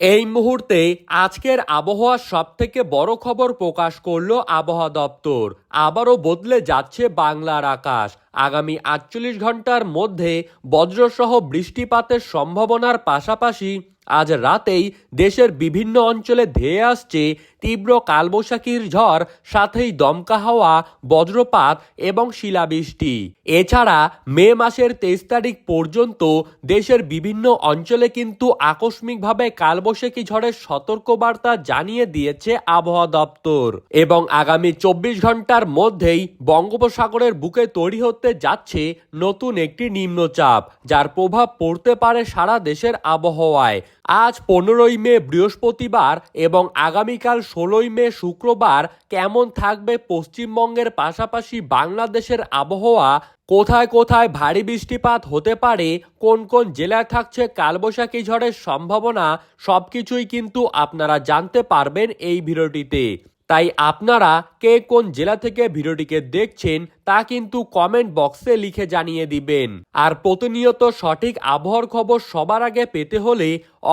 এই মুহূর্তে আজকের আবহাওয়ার সবথেকে বড় খবর প্রকাশ করল আবহাওয়া দপ্তর। আবারও বদলে যাচ্ছে বাংলার আকাশ। আগামী আটচল্লিশ ঘণ্টার মধ্যে বজ্রসহ বৃষ্টিপাতের সম্ভাবনার পাশাপাশি আজ রাতেই দেশের বিভিন্ন অঞ্চলে ধেয়ে আসছে তীব্র কালবৈশাখীর ঝড়, সাথেই দমকা হাওয়া, বজ্রপাত এবং শিলাবৃষ্টি। এছাড়া মে মাসের তেইশ তারিখ পর্যন্ত দেশের বিভিন্ন অঞ্চলে কিন্তু আকস্মিকভাবে কালবৈশাখী ঝড়ের সতর্কবার্তা জানিয়ে দিয়েছে আবহাওয়া দপ্তর। এবং আগামী চব্বিশ ঘণ্টার মধ্যেই বঙ্গোপসাগরের বুকে তৈরি হতে যাচ্ছে নতুন একটি নিম্নচাপ, যার প্রভাব পড়তে পারে সারা দেশের আবহাওয়ায়। আজ পনেরোই মে, বৃহস্পতিবার এবং আগামীকাল ষোলোই মে, শুক্রবার কেমন থাকবে পশ্চিমবঙ্গের পাশাপাশি বাংলাদেশের আবহাওয়া? কোথায় কোথায় ভারী বৃষ্টিপাত হতে পারে? কোন কোন জেলায় থাকছে কালবৈশাখী ঝড়ের সম্ভাবনা? সবকিছুই কিন্তু আপনারা জানতে পারবেন এই ভিডিওটিতে। তাই আপনারা কে কোন জেলা থেকে ভিডিওটিকে দেখছেন তা কিন্তু কমেন্ট বক্সে লিখে জানিয়ে দিবেন। আর প্রতিনিয়ত সঠিক আবহাওয়ার খবর সবার আগে পেতে হলে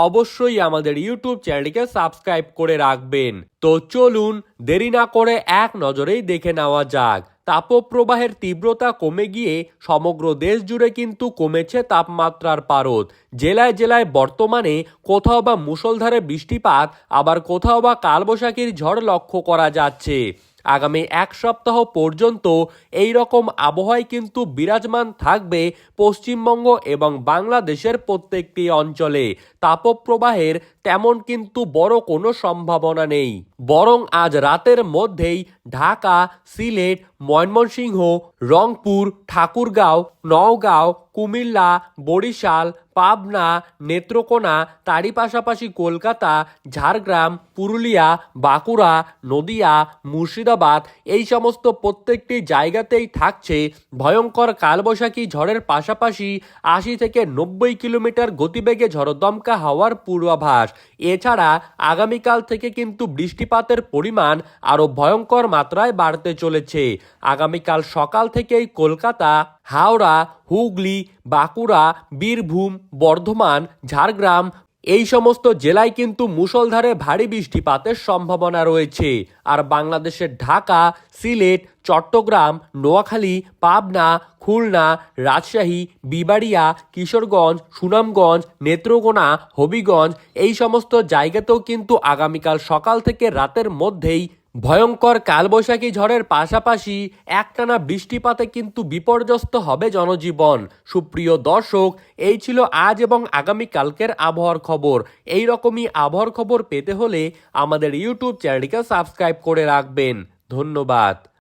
অবশ্যই আমাদের ইউটিউব চ্যানেলটিকে সাবস্ক্রাইব করে রাখবেন। তো চলুন দেরি না করে এক নজরেই দেখে নেওয়া যাক। তাপপ্রবাহের তীব্রতা কমে গিয়ে সমগ্র দেশ জুড়ে কিন্তু কমেছে তাপমাত্রার পারদ। জেলায় জেলায় বর্তমানে কোথাও বা মুসলধারে বৃষ্টিপাত, আবার কোথাও বা কালবৈশাখীর ঝড় লক্ষ্য করা যাচ্ছে। আগামী এক সপ্তাহ পর্যন্ত এই রকম আবহাওয়ায় কিন্তু বিরাজমান থাকবে পশ্চিমবঙ্গ এবং বাংলাদেশের প্রত্যেকটি অঞ্চলে। তাপপ্রবাহের তেমন কিন্তু বড় কোনো সম্ভাবনা নেই। বরং আজ রাতের মধ্যেই ঢাকা, সিলেট, ময়মনসিংহ, রংপুর, ঠাকুরগাঁও, নওগাঁও কুমিল্লা, বরিশাল, পাবনা, নেত্রকোনা, তারই পাশাপাশি কলকাতা, ঝাড়গ্রাম, পুরুলিয়া, বাঁকুড়া, নদিয়া, মুর্শিদাবাদ, এই সমস্ত প্রত্যেকটি জায়গাতেই থাকছে ভয়ঙ্কর কালবৈশাখী ঝড়ের পাশাপাশি আশি থেকে নব্বই কিলোমিটার গতিবেগে ঝড়দমকা হওয়ার পূর্বাভাস। এছাড়া আগামীকাল থেকে কিন্তু বৃষ্টিপাতের পরিমাণ আরও ভয়ঙ্কর মাত্রায় বাড়তে চলেছে। আগামীকাল সকাল থেকেই কলকাতা হাওড়া, হুগলি, বাঁকুড়া, বীরভূম, বর্ধমান, ঝাড়গ্রাম এই সমস্ত জেলায় কিন্তু মুষলধারে ভারী বৃষ্টিপাতের সম্ভাবনা রয়েছে। আর বাংলাদেশের ঢাকা, সিলেট, চট্টগ্রাম, নোয়াখালী, পাবনা, খুলনা, রাজশাহী, বিবাড়িয়া, কিশোরগঞ্জ, সুনামগঞ্জ, নেত্রকোনা, হবিগঞ্জ এই সমস্ত জায়গাতেও কিন্তু আগামীকাল সকাল থেকে রাতের মধ্যেই ভয়ঙ্কর কালবৈশাখী ঝড়ের পাশাপাশি একটানা বৃষ্টিপাতে কিন্তু বিপর্যস্ত হবে জনজীবন। সুপ্রিয় দর্শক, এই ছিল আজ এবং আগামী কালকের আবহাওয়ার খবর। এই রকমই আবহাওয়ার খবর পেতে হলে আমাদের ইউটিউব চ্যানেলটিকে সাবস্ক্রাইব করে রাখবেন। ধন্যবাদ।